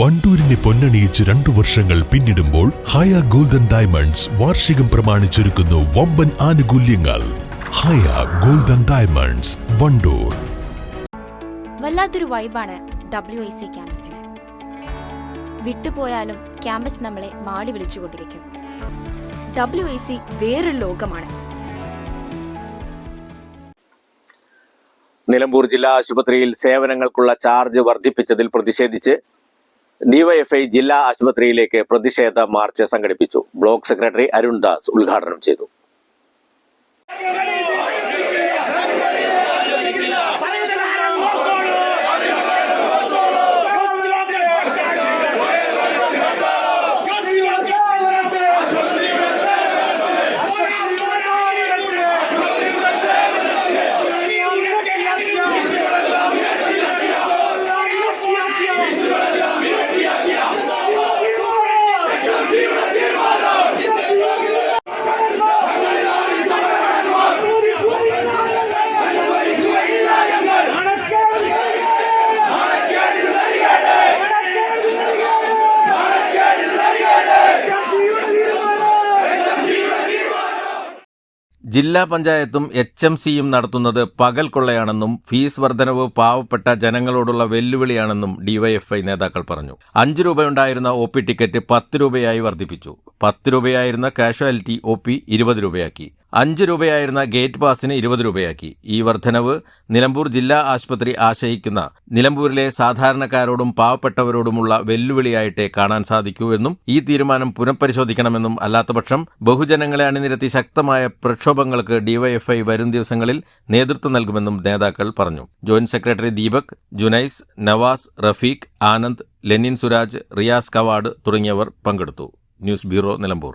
വണ്ടൂരിനെ പൊന്നണിയിച്ച് രണ്ടു വർഷങ്ങൾ പിന്നിടുമ്പോൾ ഹയ ഗോൾഡൻ ഡയമണ്ട്സ് വാർഷികം പ്രമാണിച്ചൊരുക്കുന്നു വമ്പൻ ആനുകൂല്യങ്ങൾ. Haya golden diamonds Wandoor. വല്ലാത്തൊരു വൈബാണ് ഡബ്ല്യു ഐ സി ക്യാമ്പസിന്. വിട്ടുപോയാലും ക്യാമ്പസ് നമ്മളെ മാടി വിളിച്ചുകൊണ്ടിരിക്കും. ഡബ്ല്യു ഐ സി വേറൊരു ലോകമാണ്. നിലമ്പൂർ ജില്ലാ ആശുപത്രിയിൽ സേവനങ്ങൾക്കുള്ള ചാർജ് വർദ്ധിപ്പിച്ചതിൽ പ്രതിഷേധിച്ച് ഡിവൈഎഫ്ഐ ജില്ലാ ആശുപത്രിയിലേക്ക് പ്രതിഷേധ മാർച്ച് സംഘടിപ്പിച്ചു. ബ്ലോക്ക് സെക്രട്ടറി അരുൺ ദാസ് ഉദ്ഘാടനം ചെയ്തു. ജില്ലാ പഞ്ചായത്തും എച്ച് എം സിയും നടത്തുന്നത് പകൽ കൊള്ളയാണെന്നും ഫീസ് വർധനവ് പാവപ്പെട്ട ജനങ്ങളോടുള്ള വെല്ലുവിളിയാണെന്നും ഡിവൈഎഫ്ഐ നേതാക്കൾ പറഞ്ഞു. അഞ്ച് രൂപയുണ്ടായിരുന്ന ഒ പി ടിക്കറ്റ് പത്ത് രൂപയായി വർദ്ധിപ്പിച്ചു പത്ത് രൂപയായിരുന്ന കാഷ്വാലിറ്റി ഒ പി ഇരുപത് രൂപയാക്കി. അഞ്ച് രൂപയായിരുന്ന ഗേറ്റ് പാസിന് ഇരുപത് രൂപയാക്കി. ഈ വർധനവ് നിലമ്പൂർ ജില്ലാ ആശുപത്രി ആശയിക്കുന്ന നിലമ്പൂരിലെ സാധാരണക്കാരോടും പാവപ്പെട്ടവരോടുമുള്ള വെല്ലുവിളിയായിട്ടേ കാണാൻ സാധിക്കൂ എന്നും ഈ തീരുമാനം പുനഃപരിശോധിക്കണമെന്നും അല്ലാത്തപക്ഷം ബഹുജനങ്ങളെ അണിനിരത്തി ശക്തമായ പ്രക്ഷോഭങ്ങൾക്ക് ഡിവൈഎഫ്ഐ വരും ദിവസങ്ങളിൽ നേതൃത്വം നൽകുമെന്നും നേതാക്കൾ പറഞ്ഞു. Joint secretary Deepak Junais Navas Rafeeq Anand Lenin Suraj Riyas coward തുടങ്ങിയവർ പങ്കെടുത്തു. News bureau Nilambur.